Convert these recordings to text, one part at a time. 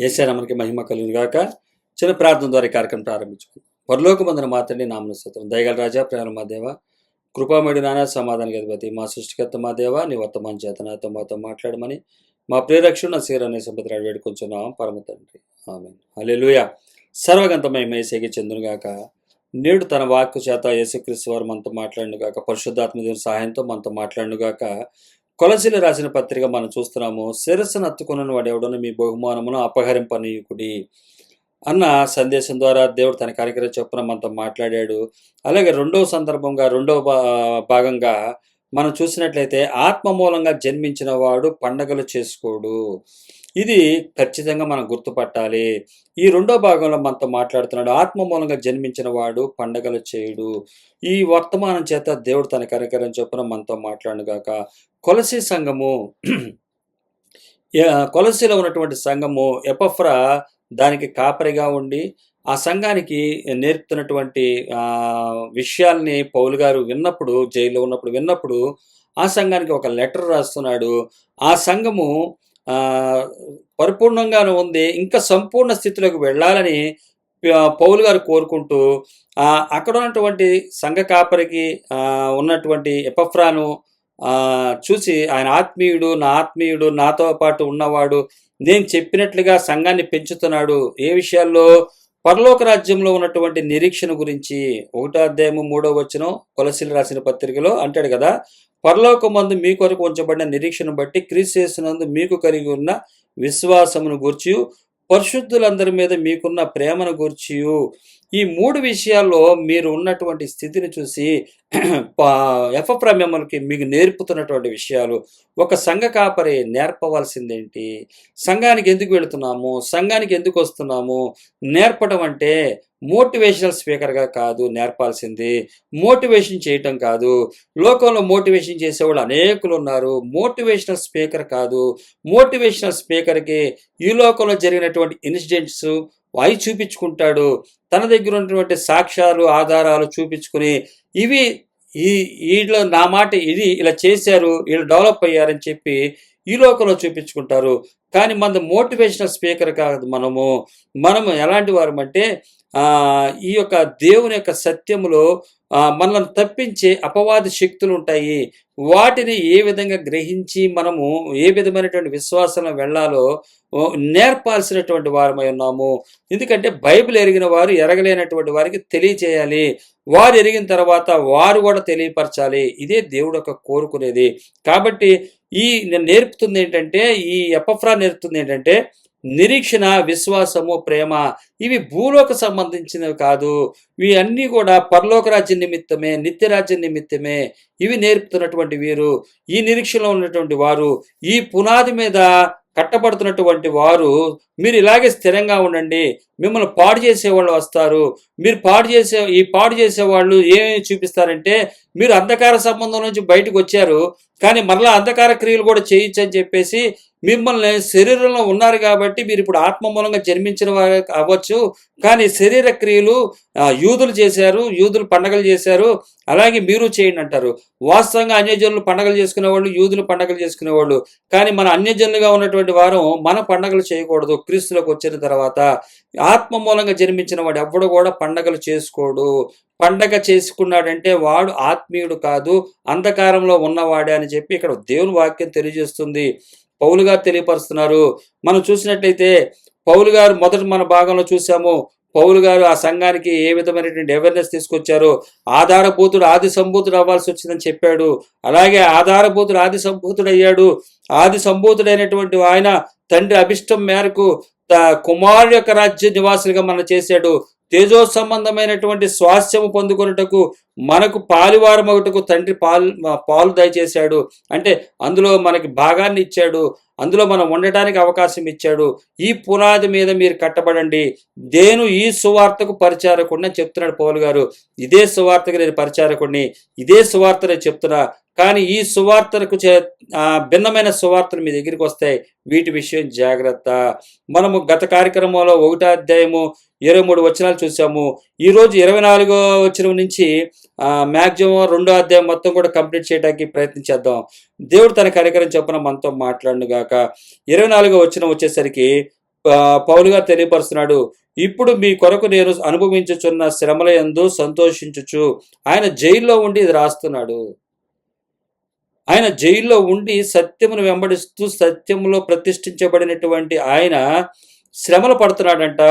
ఏసారామనికి మహిమ కలుగును గాక చిన్న ప్రార్థన ద్వారా ఈ కార్యక్రమం ప్రారంభించుకుందాం. పరలోకమందున మాత్రమే నామన స్తోత్రం దయగల రాజా ప్రేమ మా దేవ కృపామడి నానా సమాధాన అధిపతి మా సృష్టికర్త మా దేవ నీ వర్తమాన చేత నాతో మాతో మాట్లాడమని మా ప్రియరక్షుడు నా సీరనే సంపత్రాడు వేడుకొంచున్నాం. పరమ తండ్రి. ఆమె హల్లెలూయా. సర్వగంతమై మేసేకి చెందునుగాక నేడు తన వాక్కు చేత యేసుక్రీస్తు వారు మనతో మాట్లాడినగాక పరిశుద్ధాత్మ దేవుని సహాయంతో మనతో మాట్లాడినగాక కొలసిలు రాసిన పత్రిక మనం చూస్తున్నాము శిరస్సును అత్తుకున్న వాడు ఎవడను మీ బహుమానమును అపహరింపనీయుకుడి? అన్న సందేశం ద్వారా దేవుడు తన కార్యక్రమం చొప్పున మనతో మాట్లాడాడు. అలాగే రెండవ సందర్భంగా రెండవ భా- భాగంగా మనం చూసినట్లయితే ఆత్మ మూలంగా జన్మించిన వాడు పండగలు చేసుకోడు. ఇది ఖచ్చితంగా మనం గుర్తుపట్టాలి. ఈ రెండో భాగంలో మనతో మాట్లాడుతున్నాడు. ఆత్మ మూలంగా జన్మించిన వాడు పండగలు చేయుడు. ఈ వర్తమానం చేత దేవుడు తన కార్యక్రమం చొప్పున మనతో మాట్లాడుగాక కొలసి సంఘము కొలసిలో ఉన్నటువంటి సంఘము ఎపఫ్రా దానికి కాపరిగా ఉండి ఆ సంఘానికి నేర్పుతున్నటువంటి విషయాల్ని పౌలు గారు విన్నప్పుడు జైల్లో ఉన్నప్పుడు విన్నప్పుడు ఆ సంఘానికి ఒక లెటర్ రాస్తున్నాడు. ఆ సంఘము పరిపూర్ణంగాను ఉంది. ఇంకా సంపూర్ణ స్థితిలోకి వెళ్ళాలని పౌలు గారు కోరుకుంటూ ఆ, అక్కడ ఉన్నటువంటి సంఘ కాపరికి ఆ, ఉన్నటువంటి ఎపఫ్రాను ఆ, చూసి ఆయన ఆత్మీయుడు నా ఆత్మీయుడు నాతో పాటు ఉన్నవాడు నేను చెప్పినట్లుగా సంఘాన్ని పెంచుతున్నాడు. ఏ విషయాల్లో? పరలోక రాజ్యంలో ఉన్నటువంటి నిరీక్షణ గురించి ఒకటో అధ్యాయము మూడో వచనం కొలసిలు రాసిన పత్రికలో అంటాడు కదా పరలోకమందు మీ కొరకు ఉంచబడిన నిరీక్షణ బట్టి క్రీస్ చేసినందు మీకు కలిగి ఉన్న విశ్వాసమును గూర్చి పరిశుద్ధులందరి మీద మీకున్న ప్రేమను గూర్చి ఈ మూడు విషయాల్లో మీరు ఉన్నటువంటి స్థితిని చూసి ఎఫ్ఎఫ్రా మిమ్మల్ని మీకు నేర్పుతున్నటువంటి విషయాలు ఒక సంఘ కాపరి నేర్పవలసిందేంటి? సంఘానికి ఎందుకు వెళుతున్నాము? సంఘానికి ఎందుకు వస్తున్నాము? నేర్పడం అంటే మోటివేషనల్ స్పీకర్గా కాదు నేర్పాల్సింది. మోటివేషన్ చేయటం కాదు. లోకంలో మోటివేషన్ చేసేవాళ్ళు అనేకులు ఉన్నారు. మోటివేషనల్ స్పీకర్ కాదు. మోటివేషనల్ స్పీకర్కి ఈ లోకంలో జరిగినటువంటి ఇన్సిడెంట్స్ అవి చూపించుకుంటాడు. తన దగ్గర ఉన్నటువంటి సాక్ష్యాలు ఆధారాలు చూపించుకుని ఇవి ఈ వీళ్ళు నా మాట ఇది ఇలా చేశారు వీళ్ళు డెవలప్ అయ్యారని చెప్పి ఈ లోకంలో చూపించుకుంటారు. కానీ మన మోటివేషనల్ స్పీకర్ కాదు మనము. మనము ఎలాంటి వారమంటే ఆ, ఈ యొక్క దేవుని యొక్క సత్యములో మనల్ని తప్పించే అపవాది శక్తులు ఉంటాయి. వాటిని ఏ విధంగా గ్రహించి మనము ఏ విధమైనటువంటి విశ్వాసంలో వెళ్ళాలో నేర్పాల్సినటువంటి వారమై ఉన్నాము. ఎందుకంటే బైబిల్ ఎరిగిన వారు ఎరగలేనటువంటి వారికి తెలియజేయాలి. వారు ఎరిగిన తర్వాత వారు కూడా తెలియపరచాలి. ఇదే దేవుడు ఒక కోరుకునేది. కాబట్టి ఈ నేను నేర్పుతుంది ఏంటంటే ఈ ఎపఫ్రా నేర్పుతుంది ఏంటంటే నిరీక్షణ విశ్వాసము ప్రేమ ఇవి భూలోక సంబంధించినవి కాదు. ఇవి అన్నీ కూడా పరలోక రాజ్యం నిమిత్తమే నిత్యరాజ్యం నిమిత్తమే ఇవి నేర్పుతున్నటువంటి వీరు. ఈ నిరీక్షణలో ఉన్నటువంటి వారు ఈ పునాది మీద కట్టబడుతున్నటువంటి వారు మీరు ఇలాగే స్థిరంగా ఉండండి మిమ్మల్ని పాడు చేసే వాళ్ళు వస్తారు. మీరు పాడు చేసే ఈ పాడు చేసే వాళ్ళు ఏమేమి చూపిస్తారంటే మీరు అంధకార సంబంధం నుంచి బయటకు వచ్చారు కానీ మరలా అంధకార క్రియలు కూడా చేయొచ్చు అని చెప్పేసి మిమ్మల్ని శరీరంలో ఉన్నారు కాబట్టి మీరు ఇప్పుడు ఆత్మ మూలంగా జన్మించిన వారు అవ్వచ్చు. కానీ శరీర క్రియలు యూదులు చేశారు యూదులు పండగలు చేశారు. అలాగే మీరు చేయండి అంటారు. వాస్తవంగా అన్యజనులు పండగలు చేసుకునేవాళ్ళు యూదులు పండగలు చేసుకునేవాళ్ళు. కానీ మన అన్యజనులుగా ఉన్నటువంటి వారు మన పండగలు చేయకూడదు. క్రీస్తులకు వచ్చిన తర్వాత ఆత్మ మూలంగా జన్మించిన వాడు ఎవ్వడు కూడా పండగలు చేసుకోడు. పండగ చేసుకున్నాడంటే వాడు ఆత్మీయుడు కాదు అంధకారంలో ఉన్నవాడే అని చెప్పి ఇక్కడ దేవుని వాక్యం తెలియజేస్తుంది. పౌలు గారు తెలియపరుస్తున్నారు. మనం చూసినట్లయితే పౌలు గారు మొదటి మన భాగంలో చూసాము. పౌలు గారు ఆ సంఘానికి ఏ విధమైనటువంటి అవేర్నెస్ తీసుకొచ్చారో? ఆధారభూతుడు ఆది సంభూతుడు అవ్వాల్సి వచ్చిందని చెప్పాడు. అలాగే ఆధారభూతుడు ఆది సంభూతుడు అయ్యాడు. ఆది సంభూతుడైనటువంటి ఆయన తండ్రి అభిష్టం మేరకు త- యొక్క రాజ్య నివాసులుగా మనం చేశాడు. తేజో సంబంధమైనటువంటి స్వాస్థ్యము పొందుకొనుటకు మనకు పాలివారు మొగటకు తండ్రి పాలు పాలు దయచేశాడు. అంటే అందులో మనకి భాగాన్ని ఇచ్చాడు. అందులో మనం ఉండటానికి అవకాశం ఇచ్చాడు. ఈ పునాది మీద మీరు కట్టబడండి. దేను ఈ సువార్తకు పరిచారకుండా చెప్తున్నాడు పౌలు గారు. ఇదే సువార్తకు నేను పరిచారకుడిని. ఇదే సువార్త నేను చెప్తున్నా. కానీ ఈ సువార్తలకు చే భిన్నమైన సువార్తలు మీ దగ్గరికి వస్తాయి. వీటి విషయం జాగ్రత్త. మనము గత కార్యక్రమంలో ఒకటో అధ్యాయము ఇరవై మూడు వచనాలు చూసాము. ఈరోజు ఇరవై నాలుగో వచనం నుంచి మ్యాక్సిమం రెండో అధ్యాయం మొత్తం కూడా కంప్లీట్ చేయడానికి ప్రయత్నించేద్దాం దేవుడు తన కార్యక్రమం చొప్పున మనతో మాట్లాడును గాక. ఇరవై నాలుగో వచ్చిన వచ్చేసరికి పౌలుగా తెలియపరుస్తున్నాడు ఇప్పుడు మీ కొరకు నేను అనుభవించుచున్న శ్రమల ఎందు సంతోషించుచు ఆయన జైల్లో ఉండి ఇది రాస్తున్నాడు. ఆయన జైల్లో ఉండి సత్యమును వెంబడిస్తూ సత్యములో ప్రతిష్ఠించబడినటువంటి ఆయన శ్రమలు పడుతున్నాడంట.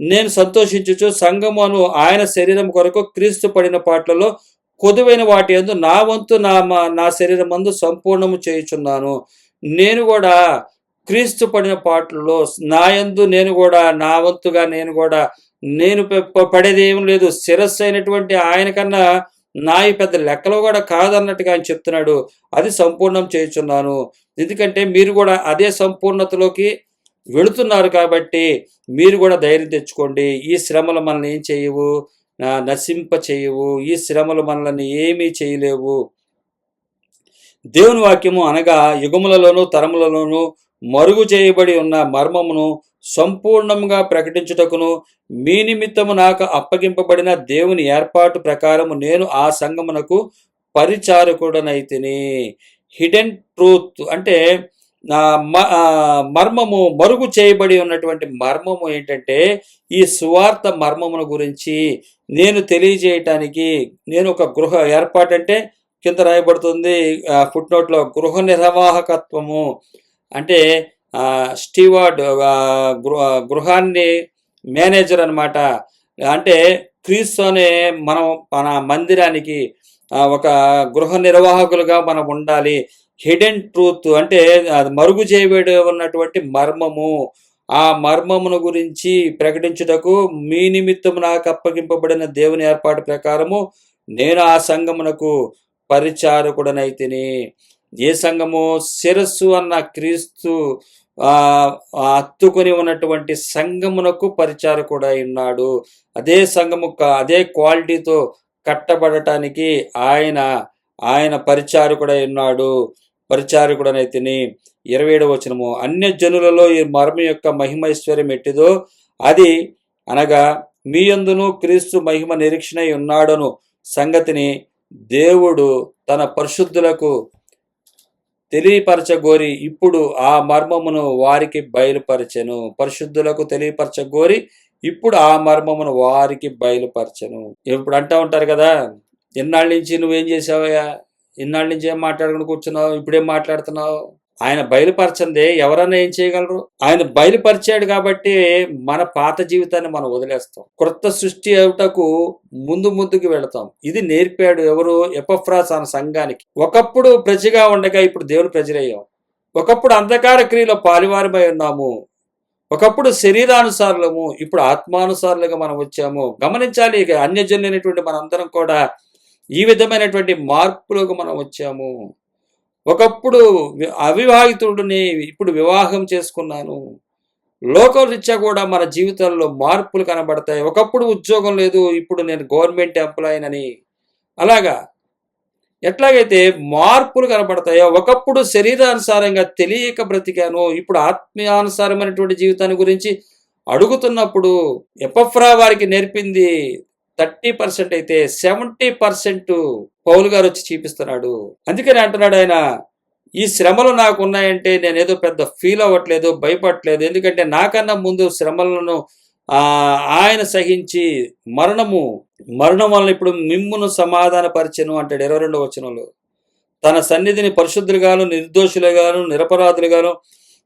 నేను సంతోషించుచు సంగమును ఆయన శరీరం కొరకు క్రీస్తు పడిన పాటలలో కొదువైన వాటి యందు నా వంతు నా మా- నా శరీరం అందు సంపూర్ణము చేయుచున్నాను. నేను కూడా క్రీస్తు పడిన పాటలలో నా యందు నేను కూడా నా వంతుగా నేను కూడా నేను పడేది ఏం లేదు. శిరస్సు అయినటువంటి ఆయన కన్నా నా ఈ పెద్ద లెక్కలో కూడా కాదన్నట్టుగా ఆయన చెప్తున్నాడు. అది సంపూర్ణం చేయుచున్నాను. ఎందుకంటే మీరు కూడా అదే సంపూర్ణతలోకి వెళుతున్నారు కాబట్టి మీరు కూడా ధైర్యం తెచ్చుకోండి. ఈ శ్రమలు మనల్ని ఏం చేయవు? నా నశింప చేయవు. ఈ శ్రమలు మనల్ని ఏమీ చేయలేవు. దేవుని వాక్యము అనగా యుగములలోనూ తరములలోనూ మరుగు చేయబడి ఉన్న మర్మమును సంపూర్ణంగా ప్రకటించుటకును మీ నిమిత్తము నాకు అప్పగింపబడిన దేవుని ఏర్పాటు ప్రకారము నేను ఆ సంగమునకు పరిచారకుడనైతిని. హిడెన్ ట్రూత్ అంటే మర్మము మరుగు చేయబడి ఉన్నటువంటి మర్మము ఏంటంటే ఈ సువార్త మర్మమును గురించి నేను తెలియజేయటానికి నేను ఒక గృహ ఏర్పాటు అంటే కింద రాయబడుతుంది ఫుట్ నోట్లో గృహ నిర్వాహకత్వము. అంటే స్టీవార్డ్ గృహ గృహాన్ని మేనేజర్ అన్నమాట. అంటే క్రీస్తు అనే మనం మన మందిరానికి ఒక గృహ నిర్వాహకులుగా మనం ఉండాలి. హిడెన్ ట్రూత్ అంటే అది మరుగు చేయబడి ఉన్నటువంటి మర్మము. ఆ మర్మమును గురించి ప్రకటించుటకు మీ నిమిత్తం నాకు అప్పగింపబడిన దేవుని ఏర్పాటు ప్రకారము నేను ఆ సంఘమునకు పరిచారకుడనైతిని. ఏ సంఘము శిరస్సు అన్న క్రీస్తు అత్తుకొని ఉన్నటువంటి సంఘమునకు పరిచారకుడై ఉన్నాడు అదే సంఘము అదే క్వాలిటీతో కట్టబడటానికి ఆయన ఆయన పరిచారకుడై ఉన్నాడు పరిచారకుడనైతిని ఇరవై ఏడవ వచనము. అన్య జనులలో ఈ మర్మ యొక్క మహిమైశ్వర్యం ఎట్టిదో అది అనగా మీ అందును క్రీస్తు మహిమ నిరీక్షణై ఉన్నాడను సంగతిని దేవుడు తన పరిశుద్ధులకు తెలియపరచగోరి ఇప్పుడు ఆ మర్మమును వారికి బయలుపరచెను. పరిశుద్ధులకు తెలియపరచగోరి ఇప్పుడు ఆ మర్మమును వారికి బయలుపరచెను. ఇప్పుడు అంటా ఉంటారు కదా ఎన్నాళ్ళ నుంచి నువ్వేం చేసావయ్యా? ఇన్నాళ్ళ నుంచి ఏం మాట్లాడుకుని కూర్చున్నావు? ఇప్పుడేం మాట్లాడుతున్నావు? ఆయన బయలుపరచందే ఎవరన్నా ఏం చేయగలరు? ఆయన బయలుపరిచాడు కాబట్టి మన పాత జీవితాన్ని మనం వదిలేస్తాం. క్రొత్త సృష్టి అవుటకు ముందు ముందుకు వెళతాం. ఇది నేర్పాడు ఎవరు? ఎపఫ్రాస్ అన్న సంఘానికి. ఒకప్పుడు ప్రజగా ఉండగా ఇప్పుడు దేవుని ప్రజలయ్యాం. ఒకప్పుడు అంధకార క్రియలో పాలివారమై ఉన్నాము. ఒకప్పుడు శరీరానుసారులము ఇప్పుడు ఆత్మానుసారులుగా మనం వచ్చాము. గమనించాలి ఇక అన్యజనులైనటువంటి మనందరం కూడా ఈ విధమైనటువంటి మార్పులకు మనం వచ్చాము. ఒకప్పుడు అవివాహితుడిని ఇప్పుడు వివాహం చేసుకున్నాను. లోకరీత్యా కూడా మన జీవితంలో మార్పులు కనబడతాయి. ఒకప్పుడు ఉద్యోగం లేదు ఇప్పుడు నేను గవర్నమెంట్ ఎంప్లాయీనని అలాగా? ఎట్లాగైతే మార్పులు కనబడతాయో ఒకప్పుడు శరీరానుసారంగా తెలియక బ్రతికాను ఇప్పుడు ఆత్మీయానుసారమైనటువంటి జీవితాన్ని గురించి అడుగుతున్నప్పుడు ఎపఫ్రా వారికి నేర్పింది థర్టీ పర్సెంట్ అయితే సెవెంటీ పర్సెంట్ పౌలు గారు వచ్చి చూపిస్తున్నాడు. అందుకని అంటున్నాడు ఆయన ఈ శ్రమలు నాకు ఉన్నాయంటే నేను ఏదో పెద్ద ఫీల్ అవ్వట్లేదు భయపడట్లేదు. ఎందుకంటే నాకన్నా ముందు శ్రమలను ఆ ఆయన సహించి మరణము మరణం వలన ఇప్పుడు మిమ్మును సమాధానపరిచను అంటాడు ఇరవై రెండవ వచనంలో. తన సన్నిధిని పరిశుద్ధులుగాను నిర్దోషులుగాను నిరపరాధులుగాను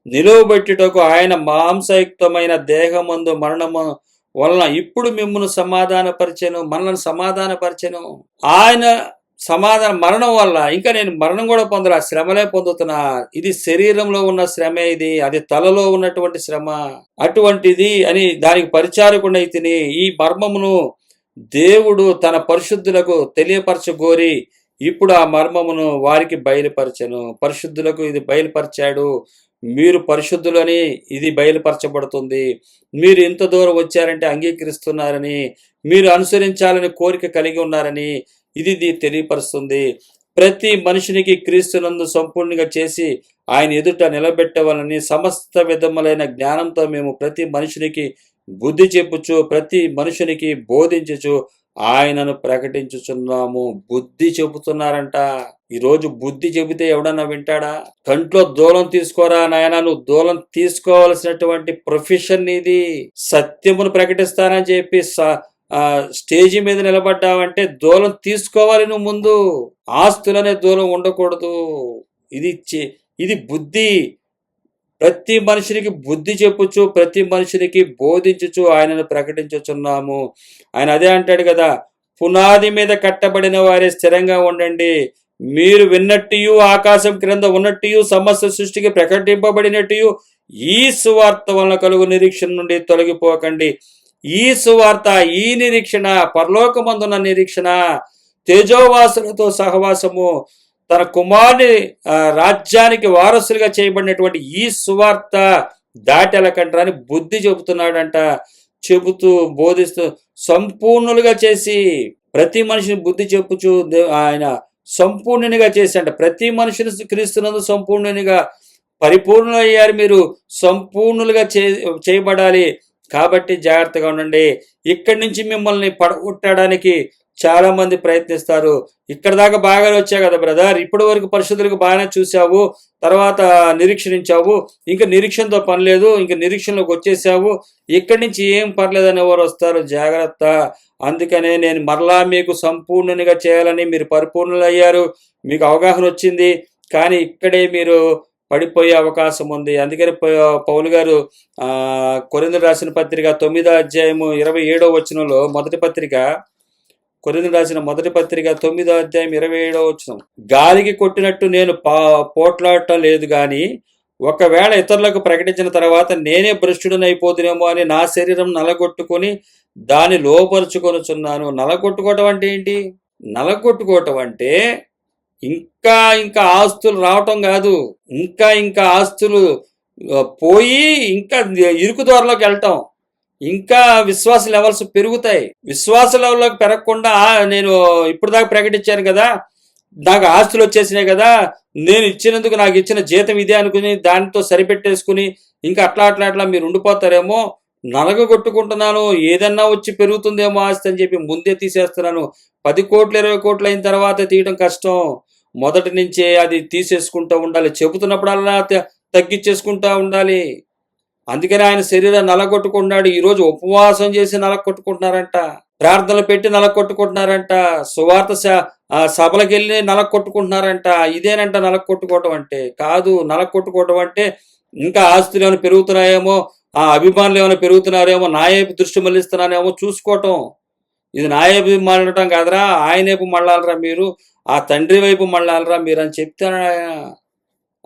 నిలువబెట్టుటకు ఆయన మాంసయుక్తమైన దేహమందు మరణము వలన ఇప్పుడు మిమ్మల్ని సమాధానపరిచాను మనల్ని సమాధానపరిచాను. ఆయన సమాధాన మరణం వల్ల ఇంకా నేను మరణం కూడా పొందరా శ్రమలే పొందుతున్నా. ఇది శరీరంలో ఉన్న శ్రమే ఇది అది తలలో ఉన్నటువంటి శ్రమ. అటువంటిది అని దానికి పరిచారకుండా తిని ఈ మర్మమును దేవుడు తన పరిశుద్ధులకు తెలియపరచగోరి ఇప్పుడు ఆ మర్మమును వారికి బయలుపరచను. పరిశుద్ధులకు ఇది బయలుపరిచాడు. మీరు పరిశుద్ధులని ఇది బయలుపరచబడుతుంది. మీరు ఇంత దూరం వచ్చారంటే అంగీకరిస్తున్నారని మీరు అనుసరించాలని కోరిక కలిగి ఉన్నారని ఇది ఇది తెలియపరుస్తుంది. ప్రతి మనుషునికి క్రీస్తునందు సంపూర్ణంగా చేసి ఆయన ఎదుట నిలబెట్టవాలని సమస్త విధములైన జ్ఞానంతో మేము ప్రతి మనుషునికి బుద్ధి చెప్పుచు ప్రతి మనుషునికి బోధించచ్చు ఆయనను ప్రకటించుచున్నాము. బుద్ధి చెబుతున్నారంట. ఈరోజు బుద్ధి చెబితే ఎవడన్నా వింటాడా? కంట్లో దూలం తీసుకోరా నాయన? నువ్వు దూలం తీసుకోవాల్సినటువంటి ప్రొఫెషన్ ఇది సత్యమును ప్రకటిస్తానని చెప్పి స- ఆ, స్టేజి మీద నిలబడ్డావంటే దూలం తీసుకోవాలి నువ్వు ముందు. ఆస్తులనే దూలం ఉండకూడదు. ఇది ఇది బుద్ధి. ప్రతి మనిషికి బుద్ధి చెప్పుచు ప్రతి మనిషినికి బోధించుచు ఆయనను ప్రకటించుచున్నాము. ఆయన అదే అంటాడు కదా పునాది మీద కట్టబడిన వారే స్థిరంగా ఉండండి. మీరు విన్నట్టు ఆకాశం క్రింద ఉన్నట్టు సమస్త సృష్టికి ప్రకటింపబడినట్టు ఈ సువార్త వలన కలుగు నిరీక్షణ నుండి తొలగిపోకండి. ఈ సువార్త ఈ నిరీక్షణ పరలోకమందున్న నిరీక్షణ తేజోవాసులతో సహవాసము తన కుమారుని రాజ్యానికి వారసులుగా చేయబడినటువంటి ఈ సువార్త దాటెలకంటారా అని బుద్ధి చెబుతున్నాడంట. చెబుతూ బోధిస్తూ సంపూర్ణులుగా చేసి ప్రతి మనిషిని బుద్ధి చెప్పుచు ఆయన సంపూర్ణునిగా అంట ప్రతి మనిషిని క్రీస్తునందు సంపూర్ణునిగా పరిపూర్ణులయ్యారు మీరు. సంపూర్ణులుగా చే చేయబడాలి. కాబట్టి జాగ్రత్తగా ఉండండి. ఇక్కడి నుంచి మిమ్మల్ని పడగొట్టడానికి చాలా మంది ప్రయత్నిస్తారు. ఇక్కడ దాకా బాగానే వచ్చావు కదా బ్రదర్. ఇప్పటి వరకు పరిస్థితులకు బాగానే చూసావు తర్వాత నిరీక్షణించావు ఇంకా నిరీక్షణతో పని లేదు. ఇంకా నిరీక్షణలోకి వచ్చేసావు. ఇక్కడి నుంచి ఏం పర్లేదని ఎవరు వస్తారు? జాగ్రత్త. అందుకనే నేను మరలా మీకు సంపూర్ణునిగా చేయాలని మీరు పరిపూర్ణులయ్యారు. మీకు అవగాహన వచ్చింది. కానీ ఇక్కడే మీరు పడిపోయే అవకాశం ఉంది. అందుకని పౌ- పౌలు గారు కొరింద రాసిన పత్రిక తొమ్మిదో అధ్యాయము ఇరవై ఏడో వచనంలో మొదటి పత్రిక కొరిందులు రాసిన మొదటి పత్రిక తొమ్మిదో అధ్యాయం ఇరవై ఏడో వచ్చిన గాలికి కొట్టినట్టు నేను పా పోట్లాడటం లేదు కానీ ఒకవేళ ఇతరులకు ప్రకటించిన తర్వాత నేనే భ్రష్టుడనైపోతునేమో అని నా శరీరం నలగొట్టుకొని దాన్ని లోపరుచుకొనుచున్నాను నలగొట్టుకోవటం అంటే ఏంటి? నలగొట్టుకోవటం అంటే ఇంకా ఇంకా ఆస్తులు రావటం కాదు. ఇంకా ఇంకా ఆస్తులు పోయి ఇంకా ఇరుకు దూరంలోకి వెళ్ళటం ఇంకా విశ్వాస లెవెల్స్ పెరుగుతాయి. విశ్వాస లెవెల్లోకి పెరగకుండా నేను ఇప్పుడు దాకా ప్రకటించాను కదా నాకు ఆస్తులు వచ్చేసినాయి కదా నేను ఇచ్చినందుకు నాకు ఇచ్చిన జీతం ఇదే అనుకుని దానితో సరిపెట్టేసుకుని ఇంకా అట్లా అట్లా అట్లా మీరు ఉండిపోతారేమో నలగ కొట్టుకుంటున్నాను ఏదన్నా వచ్చి పెరుగుతుందేమో ఆస్తి అని చెప్పి ముందే తీసేస్తున్నాను. పది కోట్లు ఇరవై కోట్లు అయిన తర్వాత తీయడం కష్టం. మొదటి నుంచే అది తీసేసుకుంటూ ఉండాలి. చెబుతున్నప్పుడల్లా త- ఉండాలి. అందుకని ఆయన శరీరం నలగొట్టుకున్నాడు ఈరోజు ఉపవాసం చేసి నలగొట్టుకుంటున్నారంట. ప్రార్థనలు పెట్టి నలగొట్టుకుంటున్నారంట. సువార్త స- ఆ సభలకు వెళ్ళి నలగొట్టుకుంటున్నారంట. ఇదేనంట నలగొట్టుకోవటం అంటే. కాదు నలగొట్టుకోవటం అంటే ఇంకా ఆస్తులు ఏమైనా పెరుగుతున్నాయేమో ఆ అభిమానులు ఏమైనా పెరుగుతున్నారేమో నా వైపు దృష్టి మళ్ళిస్తున్నానేమో చూసుకోవటం. ఇది నా మళ్ళటం కాదురా. ఆయన వైపు మళ్ళాలరా మీరు. ఆ తండ్రి వైపు మళ్ళాలరా మీరు అని చెప్తాను ఆయన.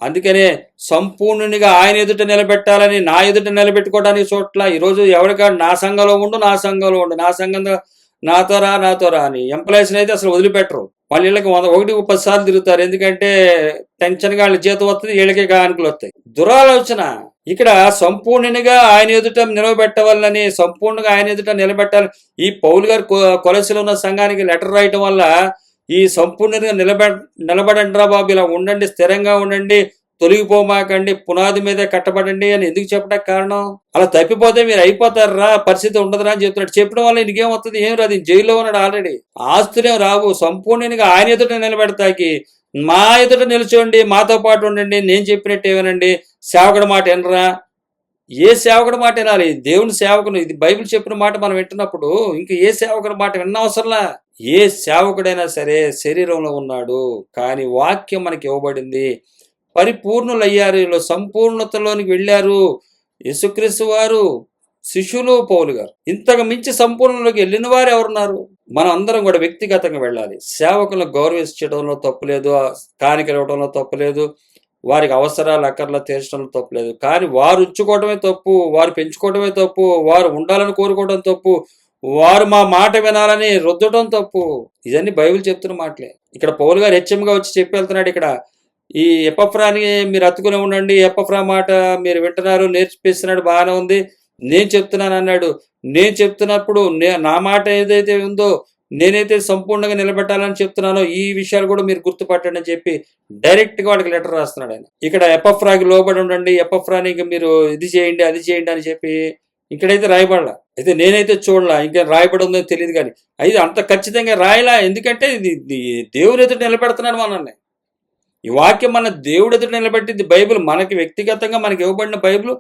అందుకనే సంపూర్ణునిగా ఆయన ఎదుట నిలబెట్టాలని నా ఎదుట నిలబెట్టుకోవడానికి చోట్ల ఈరోజు ఎవరికా నా సంఘంలో ఉండు నా సంఘంలో ఉండు. నా సంఘం నాతో రా నాతో రా అని ఎంప్లాయీస్ని అయితే అసలు వదిలిపెట్టరు. వాళ్ళ ఇళ్ళకి వంద ఒకటి పది సార్లు తిరుగుతారు. ఎందుకంటే టెన్షన్గా వాళ్ళ జీతం వస్తుంది వీళ్ళకే కానుకలు వస్తాయి దురాలోచన. ఇక్కడ సంపూర్ణునిగా ఆయన ఎదుట నిలబెట్టవాలని సంపూర్ణంగా ఆయన ఎదుట నిలబెట్టాలి ఈ పౌలు గారు కొలసిలో ఉన్న సంఘానికి లెటర్ రాయటం వల్ల ఈ సంపూర్ణంగా నిలబె నిలబడండిరా బాబు ఇలా ఉండండి స్థిరంగా ఉండండి తొలగిపోమాకండి పునాది మీదే కట్టబడండి అని ఎందుకు చెప్పడానికి కారణం? అలా తప్పిపోతే మీరు అయిపోతారా? పరిస్థితి ఉండదురా అని చెప్తున్నాడు. చెప్పడం వల్ల ఇంకేం వస్తుంది ఏం రాదు జైల్లో ఉన్నాడు ఆల్రెడీ ఆస్తులేం రావు. సంపూర్ణంగా ఆయన ఎదుట నిలబెడతాకి. మా ఎదుట నిల్చోండి మాతో పాటు ఉండండి నేను చెప్పినట్టు ఏమనండి? సేవకుడి మాట వినరా? ఏ సేవకుడి మాట వినాలి? దేవుని సేవకుని ఇది బైబిల్ చెప్పిన మాట మనం వింటున్నప్పుడు ఇంకా ఏ సేవకుడి మాట విన్న అవసరంలా ఏ సేవకుడైనా సరే శరీరంలో ఉన్నాడు కానీ వాక్యం మనకి ఇవ్వబడింది. పరిపూర్ణులయ్యారు వీళ్ళు సంపూర్ణతలోనికి వెళ్ళారు యేసుక్రీస్తు వారు శిష్యులు పౌలు గారు. ఇంతకు మించి సంపూర్ణలోకి వెళ్ళిన వారు ఎవరున్నారు? మనం అందరం కూడా వ్యక్తిగతంగా వెళ్ళాలి. సేవకులను గౌరవించడంలో తప్పులేదు కానికలు ఇవ్వడంలో తప్పులేదు వారికి అవసరాలు అక్కర్లో తీర్చడంలో తప్పులేదు కానీ వారు ఉంచుకోవడమే తప్పు వారు పెంచుకోవడమే తప్పు వారు ఉండాలని కోరుకోవడం తప్పు వారు మా మాట వినాలని రుద్దడం తప్పు. ఇదన్నీ బైబిల్ చెప్తున్న మాటలే. ఇక్కడ పౌల్ గారు హెచ్ఎంగా వచ్చి చెప్పి వెళ్తున్నాడు ఇక్కడ. ఈ ఎపఫ్రాని మీరు అతుకునే ఉండండి ఎపఫ్రా మాట మీరు వింటున్నారు నేర్చిపిస్తున్నాడు బాగానే ఉంది. నేను చెప్తున్నాను అన్నాడు. నేను చెప్తున్నప్పుడు నే నా మాట ఏదైతే ఉందో నేనైతే సంపూర్ణంగా నిలబెట్టాలని చెప్తున్నానో ఈ విషయాలు కూడా మీరు గుర్తుపట్టండి అని చెప్పి డైరెక్ట్గా వాడికి లెటర్ రాస్తున్నాడు ఆయన. ఇక్కడ ఎపఫ్రాకి లోబడి ఉండండి ఎపఫ్రానికి మీరు ఇది చేయండి అది చేయండి అని చెప్పి ఇక్కడైతే రాయబడలా. అయితే నేనైతే చూడలా ఇంకా రాయబడి ఉందో తెలియదు కానీ అయితే అంత ఖచ్చితంగా రాయలా? ఎందుకంటే ఇది దేవుని ఎదుట నిలబెడుతున్నాడు మనల్ని. ఈ వాక్యం మన దేవుడి ఎదుట నిలబెట్టింది బైబిల్ మనకి వ్యక్తిగతంగా మనకి ఇవ్వబడిన బైబిల్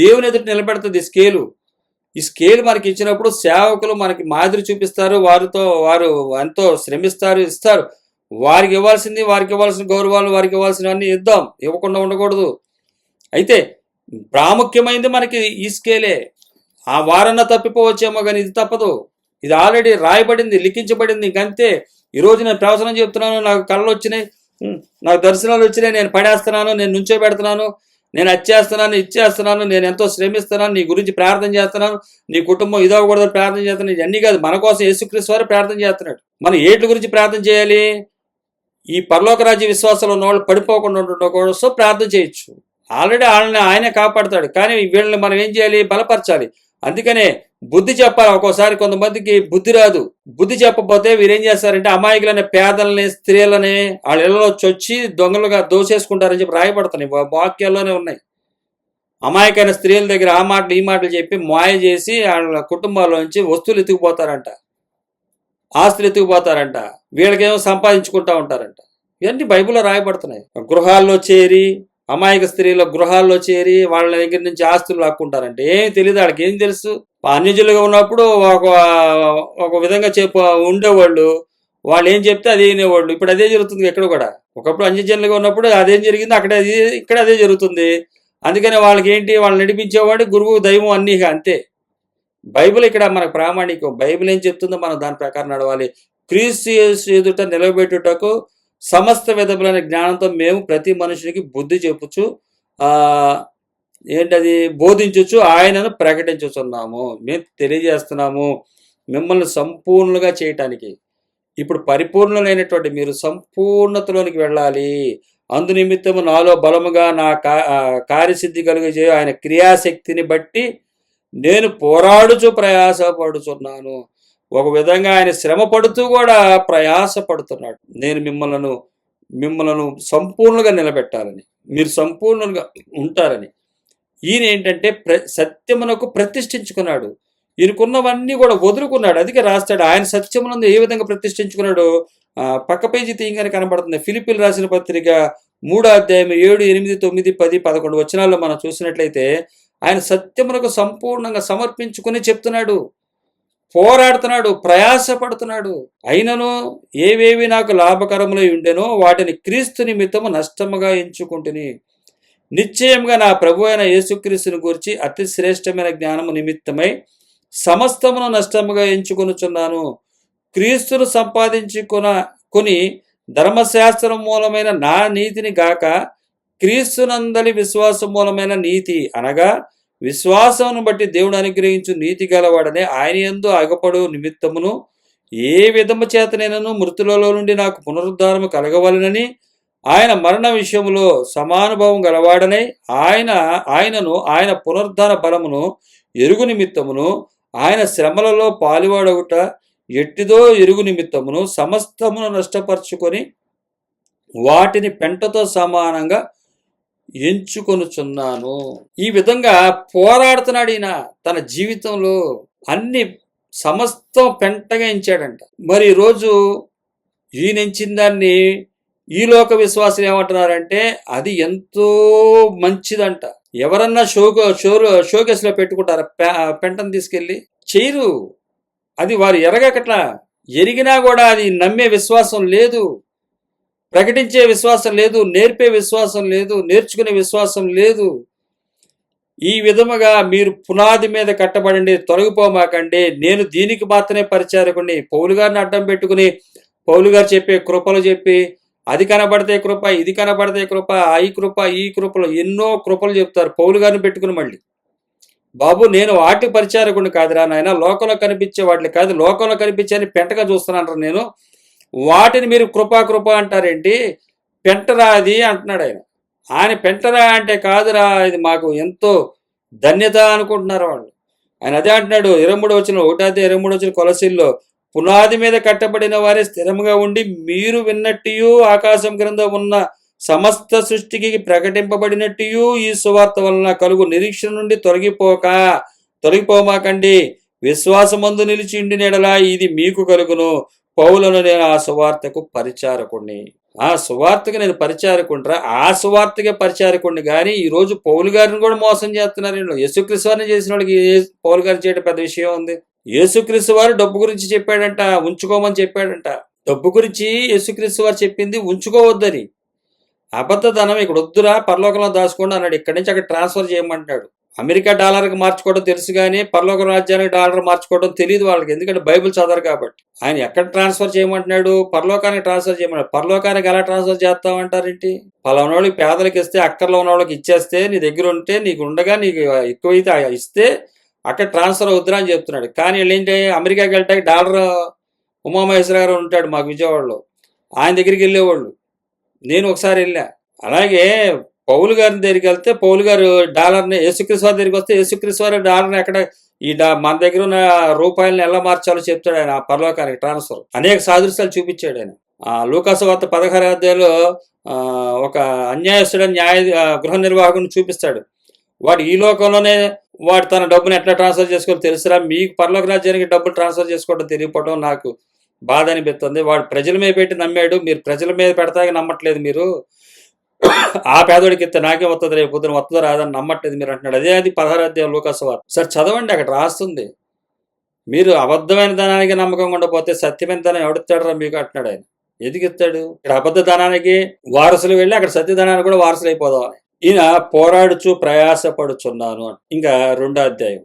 దేవుని ఎదుట నిలబెడుతుంది ఈ స్కేలు. ఈ స్కేల్ మనకి ఇచ్చినప్పుడు సేవకులు మనకి మాదిరి చూపిస్తారు వారితో వారు ఎంతో శ్రమిస్తారు ఇస్తారు. వారికి ఇవ్వాల్సింది వారికి ఇవ్వాల్సిన గౌరవాలు వారికి ఇవ్వాల్సినవన్నీ ఇద్దాం ఇవ్వకుండా ఉండకూడదు. అయితే ప్రాముఖ్యమైనది మనకి ఈ స్కేలే. ఆ వారన్న తప్పిపోవచ్చేమో కానీ ఇది తప్పదు. ఇది ఆల్రెడీ రాయబడింది లిఖించబడింది. ఇంకంతే. ఈరోజు నేను ప్రవచనం చెప్తున్నాను నాకు కళ్ళు వచ్చినాయి నాకు దర్శనాలు వచ్చినాయి నేను పడేస్తున్నాను నేను నుంచో పెడుతున్నాను నేను అచ్చేస్తున్నాను ఇచ్చేస్తున్నాను నేను ఎంతో శ్రమిస్తున్నాను నీ గురించి ప్రార్థన చేస్తున్నాను నీ కుటుంబం ఇదవకూడదు ప్రార్థన చేస్తున్నాను. ఇవన్నీ కాదు మన కోసం యేసుక్రీస్తు వారు ప్రార్థన చేస్తున్నాడు. మనం ఏట్ల గురించి ప్రార్థన చేయాలి? ఈ పరలోక రాజ్య విశ్వాసంలో ఉన్న వాళ్ళు పడిపోకుండా ఉండటం కోసం ప్రార్థన చేయొచ్చు. ఆల్రెడీ వాళ్ళని ఆయనే కాపాడతాడు. కానీ వీళ్ళని మనం ఏం చేయాలి? బలపరచాలి. అందుకనే బుద్ధి చెప్పాలి. ఒక్కోసారి కొంతమందికి బుద్ధి రాదు. బుద్ధి చెప్పకపోతే వీరేం చేస్తారంటే అమాయకులనే పేదలని స్త్రీలని వాళ్ళ ఇళ్ళలో చొచ్చి దొంగలుగా దోచేసుకుంటారని చెప్పి రాయబడుతున్నాయి. వాక్యాల్లోనే ఉన్నాయి. అమాయకైన స్త్రీల దగ్గర ఆ మాటలు ఈ మాటలు చెప్పి మాయ చేసి వాళ్ళ కుటుంబాల్లోంచి వస్తువులు ఎత్తుకుపోతారంట. ఆస్తులు ఎత్తుకుపోతారంట. వీళ్ళకేమో సంపాదించుకుంటా ఉంటారంట. ఇవన్నీ బైబిల్లో రాయబడుతున్నాయి. గృహాల్లో చేరి అమాయక స్త్రీల గృహాల్లో చేరి వాళ్ళ దగ్గర నుంచి ఆస్తులు లాక్కుంటారంటే ఏం తెలియదు వాళ్ళకి ఏం తెలుసు? అన్యజులుగా ఉన్నప్పుడు ఒక ఒక విధంగా చెప్పు ఉండేవాళ్ళు. వాళ్ళు ఏం చెప్తే అదే వినేవాళ్ళు. ఇప్పుడు అదే జరుగుతుంది ఎక్కడ కూడా. ఒకప్పుడు అన్యజనులుగా ఉన్నప్పుడు అదేం జరిగింది అక్కడ అది ఇక్కడ అదే జరుగుతుంది. అందుకని వాళ్ళకి ఏంటి? వాళ్ళని నడిపించేవాడు గురువు దైవం అన్నీ అంతే. బైబిల్ ఇక్కడ మనకు ప్రామాణికం. బైబిల్ ఏం చెప్తుందో మనం దాని ప్రకారం నడవాలి. క్రీస్తు ఎదుట నిలబెట్టుటకు సమస్త విధములైన జ్ఞానంతో మేము ప్రతి మనుషునికి బుద్ధి చెప్పుచు ఏంటది బోధించవచ్చు ఆయనను ప్రకటించుతున్నాము మేము తెలియజేస్తున్నాము మిమ్మల్ని సంపూర్ణంగా చేయటానికి. ఇప్పుడు పరిపూర్ణులైనటువంటి మీరు సంపూర్ణతలోనికి వెళ్ళాలి. అందు నిమిత్తము నాలో బలముగా నా కా కార్యసిద్ధి కలుగజే ఆయన క్రియాశక్తిని బట్టి నేను పోరాడుచు ప్రయాసపడుచున్నాను. ఒక విధంగా ఆయన శ్రమ పడుతూ కూడా ప్రయాసపడుతున్నాడు. నేను మిమ్మల్ని మిమ్మల్ని సంపూర్ణంగా నిలబెట్టాలని మీరు సంపూర్ణంగా ఉంటారని. ఈయన ఏంటంటే ప్ర సత్యమునకు ప్రతిష్ఠించుకున్నాడు. ఈయనకున్నవన్నీ కూడా వదులుకున్నాడు. అందుకే రాస్తాడు ఆయన సత్యమునందు ఏ విధంగా ప్రతిష్ఠించుకున్నాడు పక్క పేజీ తీయంగానే కనబడుతుంది. ఫిలిపిల్ రాసిన పత్రిక మూడో అధ్యాయం ఏడు ఎనిమిది తొమ్మిది పది పదకొండు వచనాల్లో మనం చూసినట్లయితే ఆయన సత్యమునకు సంపూర్ణంగా సమర్పించుకుని చెప్తున్నాడు. పోరాడుతున్నాడు ప్రయాసపడుతున్నాడు. అయినను ఏవేవి నాకు లాభకరములై ఉండెనో వాటిని క్రీస్తు నిమిత్తము నష్టముగా ఎంచుకుంటుని. నిశ్చయంగా నా ప్రభు అయిన యేసుక్రీస్తుని గురించి అతి శ్రేష్టమైన జ్ఞానము నిమిత్తమై సమస్తమును నష్టముగా ఎంచుకొనుచున్నాను. క్రీస్తును సంపాదించుకున కొని ధర్మశాస్త్రం మూలమైన నా నీతిని గాక క్రీస్తునందలి విశ్వాసం మూలమైన నీతి అనగా విశ్వాసమును బట్టి దేవుడు అనుగ్రహించు నీతి గలవాడనే ఆయన యందు అగపడు నిమిత్తమును. ఏ విధము చేతనైనను మృతులలో నుండి నాకు పునరుద్ధారము కలగవలనని ఆయన మరణ విషయములో సమానుభవం గలవాడనై ఆయన ఆయనను ఆయన పునరుద్ధార బలమును ఎరుగు నిమిత్తమును ఆయన శ్రమలలో పాలువాడగుట ఎట్టిదో ఎరుగు నిమిత్తమును సమస్తమును నష్టపరుచుకొని వాటిని పెంటతో సమానంగా ఎంచుకొనుచున్నాను. ఈ విధంగా పోరాడుతున్నాడు ఈయన. తన జీవితంలో అన్ని సమస్తం పెంటగా ఎంచాడంట. మరి ఈరోజు ఈయన ఎంచిన దాన్ని ఈ లోక విశ్వాసులు ఏమంటున్నారంటే అది ఎంతో మంచిదంట. ఎవరన్నా షోకు షో షోకేస్లో పెట్టుకుంటారా? పె- పెంటను తీసుకెళ్ళి చేయరు. అది వారు ఎరగకట్లా. ఎరిగినా కూడా అది నమ్మే విశ్వాసం లేదు. ప్రకటించే విశ్వాసం లేదు నేర్పే విశ్వాసం లేదు నేర్చుకునే విశ్వాసం లేదు. ఈ విధముగా మీరు పునాది మీద కట్టబడండి తొలగిపోమాకండి. నేను దీనికి మాత్రమే పరిచారకుని పౌలు గారిని అడ్డం పెట్టుకుని పౌలు గారు చెప్పే కృపలు చెప్పి అది కనబడితే కృప ఇది కనబడితే కృప ఈ కృప ఈ కృపలు ఎన్నో కృపలు చెప్తారు పౌలు గారిని పెట్టుకుని మళ్ళీ. బాబు నేను వాటి పరిచారకుని కాదురా నాయన. లోకంలో కనిపించే వాటిని కాదు లోకంలో కనిపించని పెంటగా చూస్తున్నాను నేను. వాటిని మీరు కృపా కృప అంటారేంటి? పెంటరా అది అంటున్నాడు ఆయన. ఆయన పెంటరా అంటే కాదురా ఇది మాకు ఎంతో ధన్యత అనుకుంటున్నారు వాళ్ళు. ఆయన అదే అంటున్నాడు ఇరవై మూడు వచ్చిన ఒకటాది ఇరవై మూడు వచ్చిన కొలసిల్లో పునాది మీద కట్టబడిన వారే స్థిరంగా ఉండి మీరు విన్నట్టు ఆకాశం క్రింద ఉన్న సమస్త సృష్టికి ప్రకటింపబడినట్టు ఈ సువార్త వలన కలుగు నిరీక్షణ నుండి తొలగిపోక తొలగిపోమాకండి. విశ్వాసమందు నిలిచిండి నెడలా ఇది మీకు కలుగును. పౌలను నేను ఆ సువార్తకు పరిచారకుణ్ణి. ఆ సువార్తకు నేను పరిచారకుండ్రా? ఆ సువార్తకే పరిచారకుండి కానీ ఈరోజు పౌలు గారిని కూడా మోసం చేస్తున్నారు. వీళ్ళు. యేసుక్రీస్తు వారిని చేసిన వాళ్ళకి పౌలు గారు చేయడం పెద్ద విషయం ఉంది. యేసుక్రీస్తు వారు డబ్బు గురించి చెప్పాడంట ఉంచుకోమని చెప్పాడంట. డబ్బు గురించి యేసుక్రీస్తు వారు చెప్పింది ఉంచుకోవద్దని. అబద్ధధనం ఇక్కడ వద్దురా పరలోకంలో దాచుకోండి అన్నాడు. ఇక్కడి నుంచి అక్కడ ట్రాన్స్ఫర్ చేయమంటాడు అమెరికా డాలర్కి మార్చుకోవడం తెలుసు కానీ పరలోక రాజ్యానికి డాలర్ మార్చుకోవడం తెలియదు వాళ్ళకి. ఎందుకంటే బైబిల్ చదవరు కాబట్టి. ఆయన ఎక్కడ ట్రాన్స్ఫర్ చేయమంటున్నాడు? పరలోకానికి ట్రాన్స్ఫర్ చేయమన్నాడు పరలోకానికి ఎలా ట్రాన్స్ఫర్ చేస్తామంటారేంటి? పలానా వాళ్ళకి పేదలకు ఇస్తే అక్కర్లో ఉన్న వాళ్ళకి ఇచ్చేస్తే నీ దగ్గర ఉంటే నీకు ఉండగా నీకు ఎక్కువైతే ఇస్తే అక్కడ ట్రాన్స్ఫర్ అవుతురా అని చెప్తున్నాడు. కానీ వీళ్ళు ఏంటి అమెరికాకి వెళ్ళటానికి డాలర్ ఉమామహేశ్వర గారు ఉంటాడు మాకు విజయవాడలో. ఆయన దగ్గరికి వెళ్ళేవాళ్ళు. నేను ఒకసారి వెళ్ళా. అలాగే పౌలు గారి దగ్గరికి వెళ్తే పౌలు గారు డాలర్ని యేసుక్రీస్తు వారి దగ్గరికి వస్తే యేసుక్రీస్తు వారి డాలర్ని ఎక్కడ ఈ డా మన దగ్గర ఉన్న రూపాయలను ఎలా మార్చాలో చెప్తాడు ఆయన ఆ పరలోకానికి ట్రాన్స్ఫర్. అనేక సాదృశ్యాలు చూపించాడు ఆయన. ఆ లూకాసు వార్త పదహారు అధ్యాయంలో ఒక అన్యాయస్తుడని న్యాయ గృహ నిర్వాహకుని చూపిస్తాడు. వాడు ఈ లోకంలోనే వాడు తన డబ్బుని ఎట్లా ట్రాన్స్ఫర్ చేసుకోవాలో తెలుసురా? మీకు పరలోక రాజ్యానికి డబ్బులు ట్రాన్స్ఫర్ చేసుకోవడం తెలియకపోవడం నాకు బాధ అనిపిస్తుంది. వాడు ప్రజల మీద పెట్టి నమ్మాడు. మీరు ప్రజల మీద పెడతాక నమ్మట్లేదు మీరు. ఆ పేదోడికి ఇస్తే నాకే వస్తుంది రేపు పొద్దున వస్తుందో రాదని నమ్మట్లేదు మీరు అంటున్నాడు. అదే అది పదహారు అధ్యాయం సార్ చదవండి అక్కడ రాస్తుంది. మీరు అబద్ధమైన ధనానికి నమ్మకం ఉండకపోతే సత్యమైన ధనం ఎవడిస్తాడరా మీకు అంటున్నాడు ఆయన. ఎదిగిస్తాడు ఇస్తాడు? ఇక్కడ అబద్ధ ధనానికి వారసులు వెళ్ళి అక్కడ సత్యధనానికి కూడా వారసులు అయిపోదామని ఈయన పోరాడుచు ప్రయాసపడుచున్నాను ఇంకా రెండో అధ్యాయం.